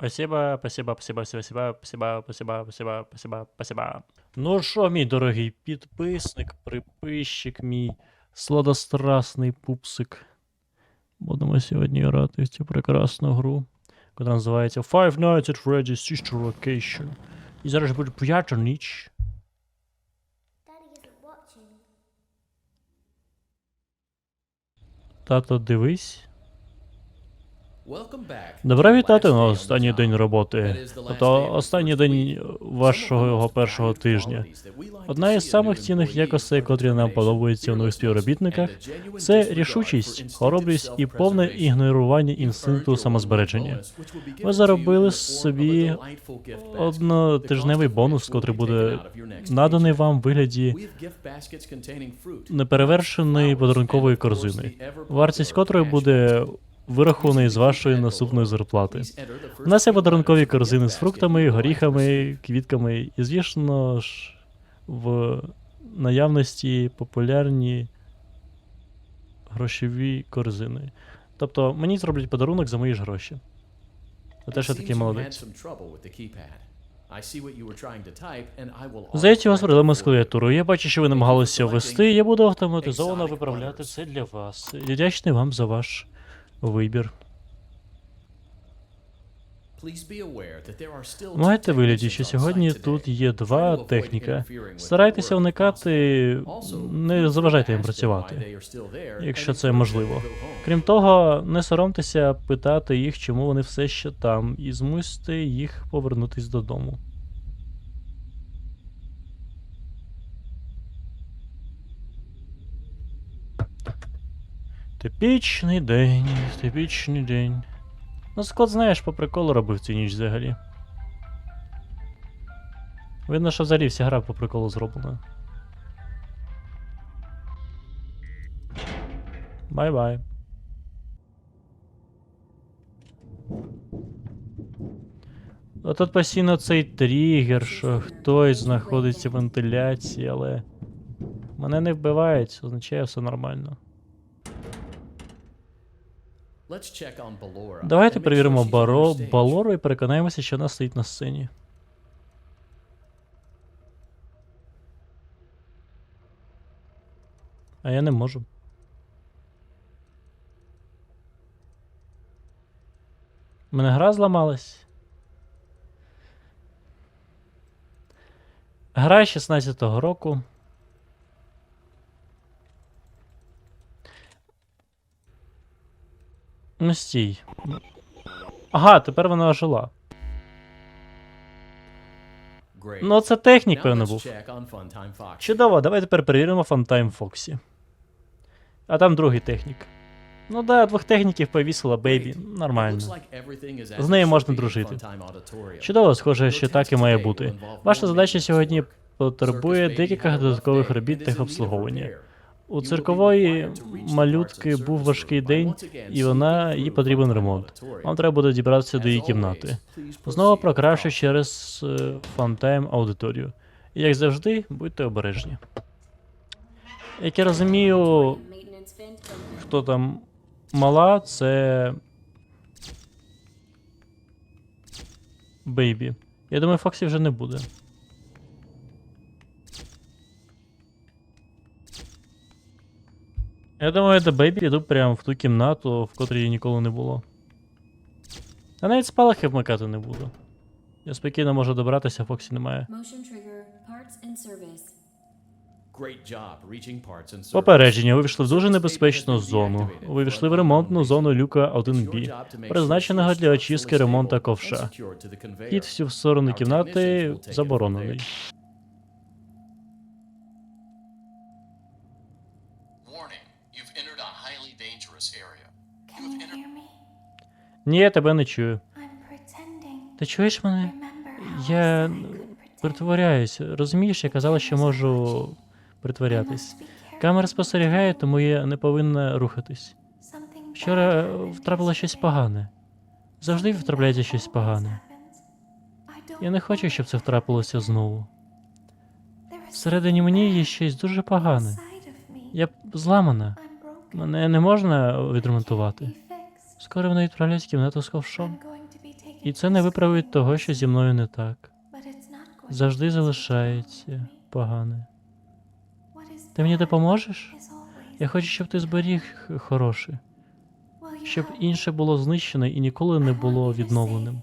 Спасибо, спасибо, спасибо, спасибо, спасибо, спасибо, спасибо, спасибо, спасибо. Ну що, мій дорогий підписник, приписчик, мій сладострасний пупсик. Будемо сьогодні грати в цю прекрасну гру, яка називається Five Nights at Freddy's Sister Location. І зараз буде п'ята ніч. Тато, дивись. Добре вітати на останній день роботи, тобто останній день вашого першого тижня. Одна із самих цінних якостей, котрі нам подобаються в нових співробітниках, це рішучість, хоробрість і повне ігнорування інстинкту самозбереження. Ви заробили собі однотижневий бонус, котрий буде наданий вам в вигляді неперевершеної подарункової корзини, вартість котрої буде вирахований з вашої наступної зарплати. У нас є подарункові корзини з фруктами, горіхами, квітками і, звісно ж, в наявності популярні грошові корзини. Тобто мені зроблять подарунок за мої ж гроші. За те, що такий молодець. Здається, у вас проблеми з клавіатурою. Я бачу, що ви намагалися ввести. Я буду автоматизовано виправляти це для вас. Я вдячний вам за ваш вибір. Маєте вигляді, що сьогодні тут є два техніка. Старайтеся уникати, не заважайте їм працювати, якщо це можливо. Крім того, не соромтеся питати їх, чому вони все ще там, і змусьте їх повернутись додому. Типічний день, типічний день. Ну, Скот, знаєш, по приколу робив цю ніч взагалі. Видно, що взагалі вся гра по приколу зроблена. Бай-бай. А тут постійно цей тригер, що хтось знаходиться в вентиляції, але. Мене не вбивають, означає все нормально. Давайте перевіримо Баро, Балору і переконаємося, що вона стоїть на сцені. А я не можу. У мене гра зламалась. Гра 16-го року. Ну стій. Ага, тепер вона ожила. Ну, це технік, певно, був. Чудово, давай тепер перевіримо Фантайм Фоксі. А там другий технік. Ну да, двох техніків повісила Бейбі. Нормально. З нею можна дружити. Чудово, схоже, що так і має бути. Ваша задача сьогодні потребує декілька додаткових робіт техобслуговування. У циркової малютки був важкий день, і вона їй потрібен ремонт. Вам треба буде дібратися до її кімнати. Знову прокрашую через е, фантайм аудиторію. І як завжди, будьте обережні. Як я розумію, хто там мала, це. Бейбі. Я думаю, Фоксі вже не буде. Я думаю, до Бейбі йду прямо в ту кімнату, в котрій ніколи не було. А навіть спалахи вмикати не буду. Я спокійно можу добратися, Фоксі немає. Попередження, ви війшли в дуже небезпечну зону. Ви війшли в ремонтну зону люка 1B, призначеного для очистки ремонта ковша. Хід всю в сторону кімнати заборонений. Ні, я тебе не чую. Ти чуєш мене? Я притворяюся, Розумієш, я казала, що можу притворятись. Камера спостерігає, тому я не повинна рухатись. Вчора втрапило щось погане. Завжди втрапляється щось погане. Я не хочу, щоб це втрапилося знову. Всередині мені є щось дуже погане. Я зламана. Мене не можна відремонтувати. Скоро вони відправляють в кімнату з ковшом. І це не виправить того, що зі мною не так. Завжди залишається погане. Ти мені допоможеш? Я хочу, щоб ти зберіг хороше, щоб інше було знищене і ніколи не було відновленим.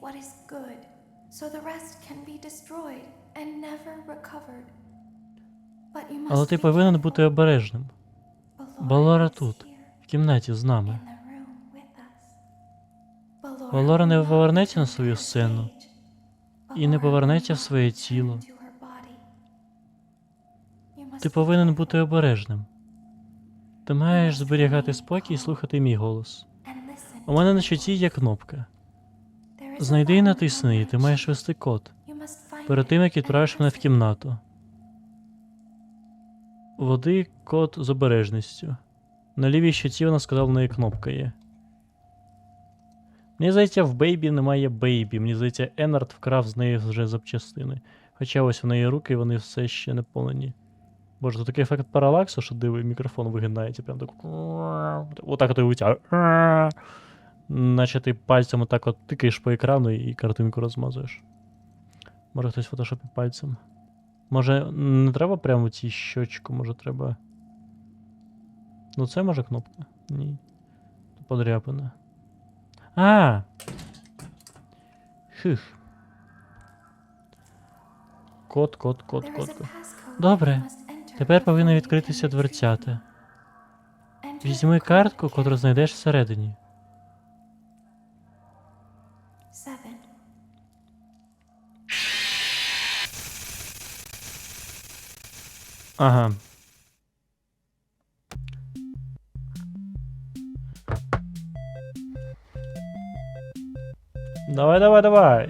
Але ти повинен бути обережним. Балора тут, в кімнаті з нами. Балора не повернеться на свою сцену і не повернеться в своє тіло. Ти повинен бути обережним. Ти маєш зберігати спокій і слухати мій голос. У мене на щоті є кнопка. Знайди і натисни її, ти маєш вести код перед тим, як відправиш мене в кімнату. Води код з обережністю. На лівій щоті вона сказала, в неї кнопка є. Мені здається, в Бейбі немає Бейбі. Мені здається, Енард вкрав з неї вже запчастини. Хоча ось в неї руки, вони все ще не повнені. Боже, тут такий ефект паралаксу, що диви, мікрофон вигинається, прям так. Отак от і витягує. Наче ти пальцем отак от тикаєш по екрану і картинку розмазуєш. Може хтось фотошопить пальцем. Може, не треба прямо цій щочку, може треба. Ну це може кнопка? Ні. Подряпана. А! Хих. Код, код, код, код. Добре. Тепер повинна відкритися дверцята. Візьми картку, котру знайдеш всередині. Ага. Давай, давай, давай.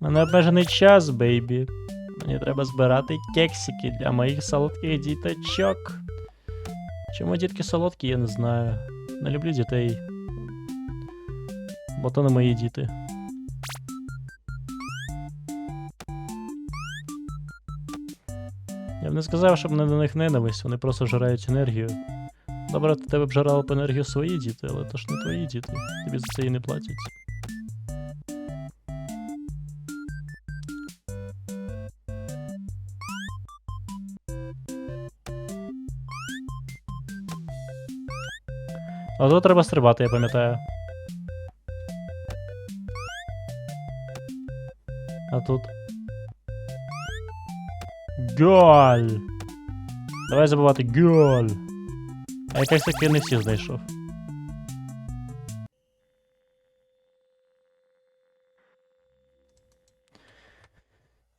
У Мене обмежений час, бейбі. Мені треба збирати кексики для моїх солодких діточок. Чому дітки солодкі, я не знаю. Не люблю дітей. Бо то не мої діти. Я б не сказав, що в мене до них ненависть, вони просто жирають енергію. Добре, в тебе б жрали б енергію свої діти, але то ж не твої діти. Тобі за це і не платять. А тут треба стрибати, я пам'ятаю. А тут. Голь! Давай забувати голь! А якось таки не всі знайшов.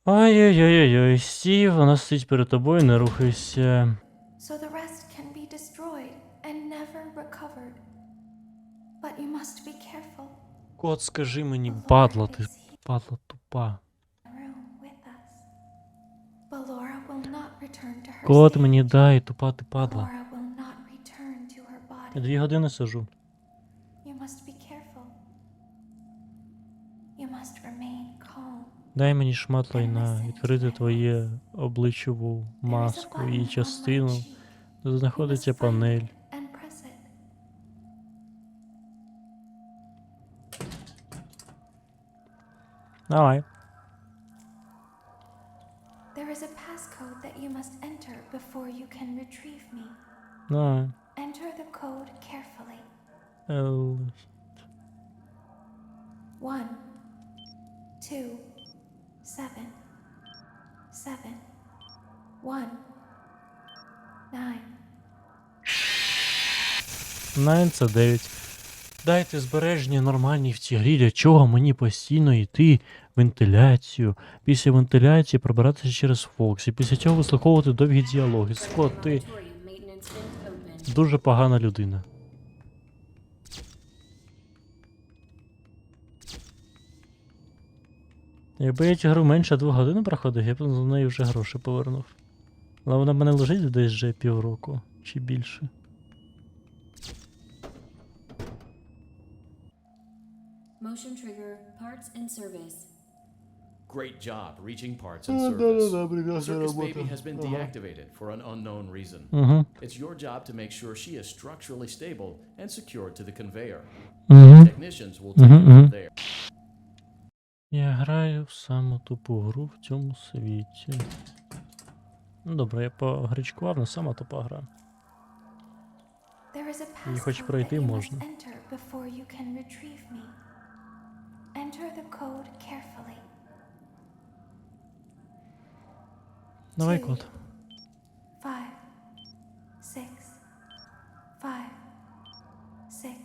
Ой-ой-ой-ой, Стів, вона стоїть перед тобою, не рухайся. So the rest can be destroyed and never recovered. But you must be careful. Кот, скажи мені, падла, ти падла тупа. in the room with us. Balora will not return to her Кот мені дай, тупа ти падла. Balora will not return to her Я дві години сижу. Дай мені шмат лайна, відкрити твоє a маску і частину, де знаходиться панель. Давай. There is a passcode that you must enter before you can retrieve me. Давай. Carefully. Ел, One, two, seven, seven, one, nine. Найн це 9. Дайте збереження нормальні в цій грі. Для чого мені постійно йти вентиляцію, після вентиляції пробиратися через Фокс, і після цього вислуховувати довгі діалоги. Скот, ти дуже погана людина. Якби я цю гру менше двох годин проходив, я б за неї вже гроші повернув. Але вона в мене лежить десь вже півроку чи більше. Motion trigger, parts and service. Great job reaching parts and Ah, service. Circus. Baby has been deactivated for an unknown reason. Угу. It's your job to make sure she is structurally stable and secured to the conveyor. Угу. technicians will Mhm, take mhm. it there. Я граю в саму тупу гру в цьому світі. Ну добре, я погречкував, не сама тупа гра. Її хоч пройти можна. Давай код. Five, six, five, six,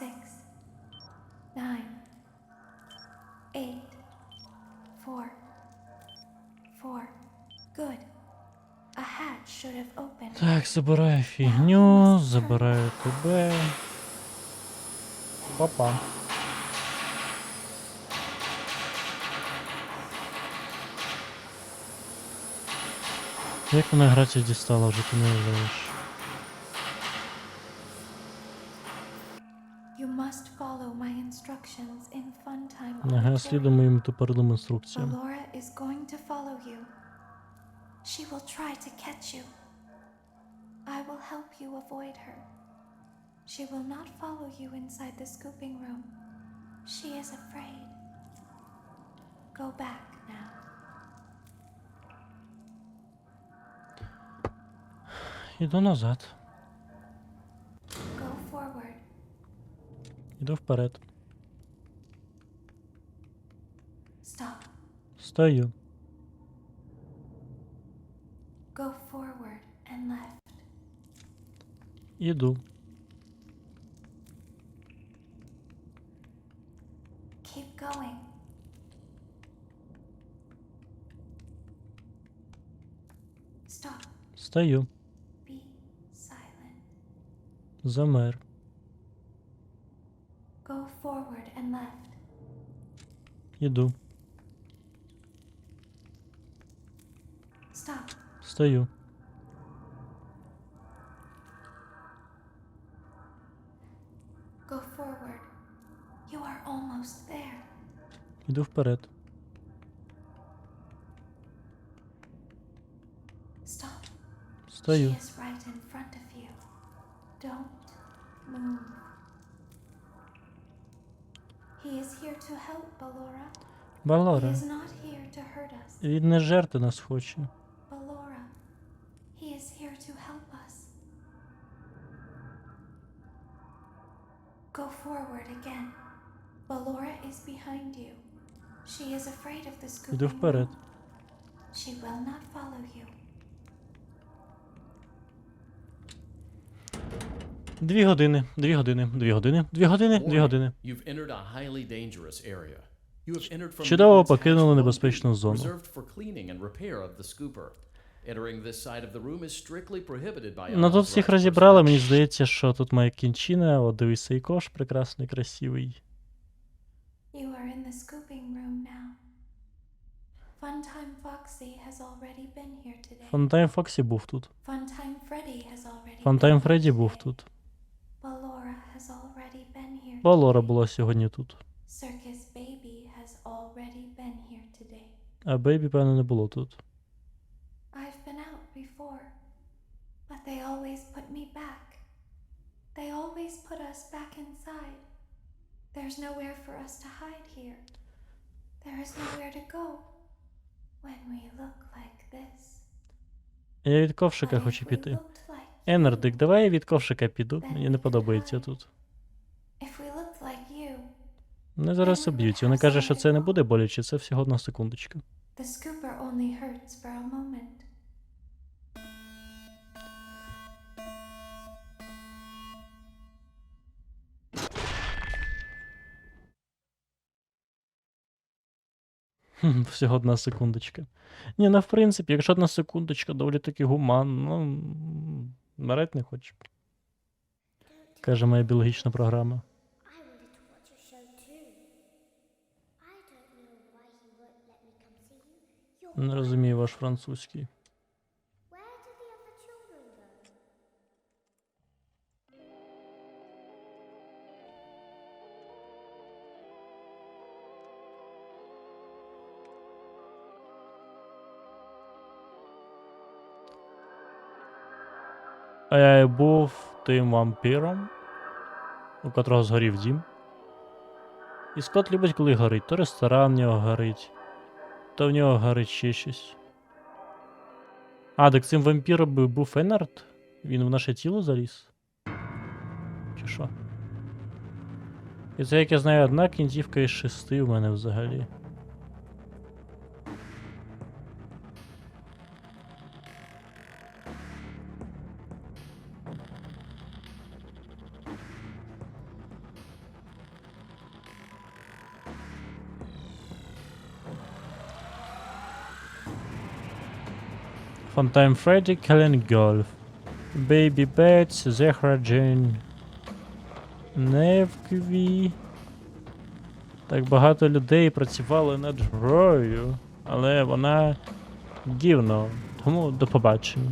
six, nine, Так, забираю фігню, забираю тебе. Папа. Як мене граця дістала, вже ти не уявляєш. Ага, слідуй моїм тупорилим інструкціям. Ballora is going to follow you. She will try to catch you. I will help you avoid her. She will not follow you inside the scooping room. She is afraid. Go back now. Іду назад. Go forward. Іду вперед. Stop. Стою. Go forward Иду. Стою. Замер. Иду. Стою. Help, Ballora. He Балора. is not here to hurt us. Він не жерти нас хоче. Ballora. He is here to help us. Go forward again. Ballora is behind you. She is afraid of the scooping Іду вперед. She will not follow you. Дві години, дві години, дві години, дві години, дві години. You've entered a highly dangerous area. You have entered from Чудово покинули небезпечну 1B, зону. reserved for cleaning and repair of the scooper. Entering this side of the room is strictly prohibited by Ну тут всіх розібрали, мені здається, що тут має кінчина, от дивись цей кош, прекрасний, красивий. You are in the scooping room now. Funtime Foxy has already been here today. Фантайм Фоксі був тут. Funtime Freddy has already Фантайм been here Фредді був today. тут. Ballora has already been here. Балора today. була сьогодні тут. Circus Baby has already been here today. А Бейбі, певно, не було тут. I've been out before, but they always put me back. They always put us back inside. There's nowhere for us to hide here. There is nowhere to go when we look like this. Я від ковшика хочу піти. Енердик, давай я від ковшика піду. Мені не подобається тут. Мене зараз об'ють. Вони каже, що це не буде боляче, це всього одна секундочка. the scooper only hurts for a moment. Всього одна секундочка. Ні, ну в принципі, якщо одна секундочка доволі таки гуманно, ну. Мереть не хочу. Каже моя біологічна програма. Не розумію ваш watch А я був тим вампіром. у котрого згорів дім. І Скот любить, коли горить. То ресторан в нього горить, то в нього горить ще щось. А, так цим вампіром був Енард? Він в наше тіло заліз? Чи що? І це, як я знаю, одна кінцівка із шести у мене взагалі. Funtime Freddy, Kellen Golf. Baby Bats, Zehra Jane. Невкві. Так багато людей працювали над грою, але вона дівно. Тому до побачення.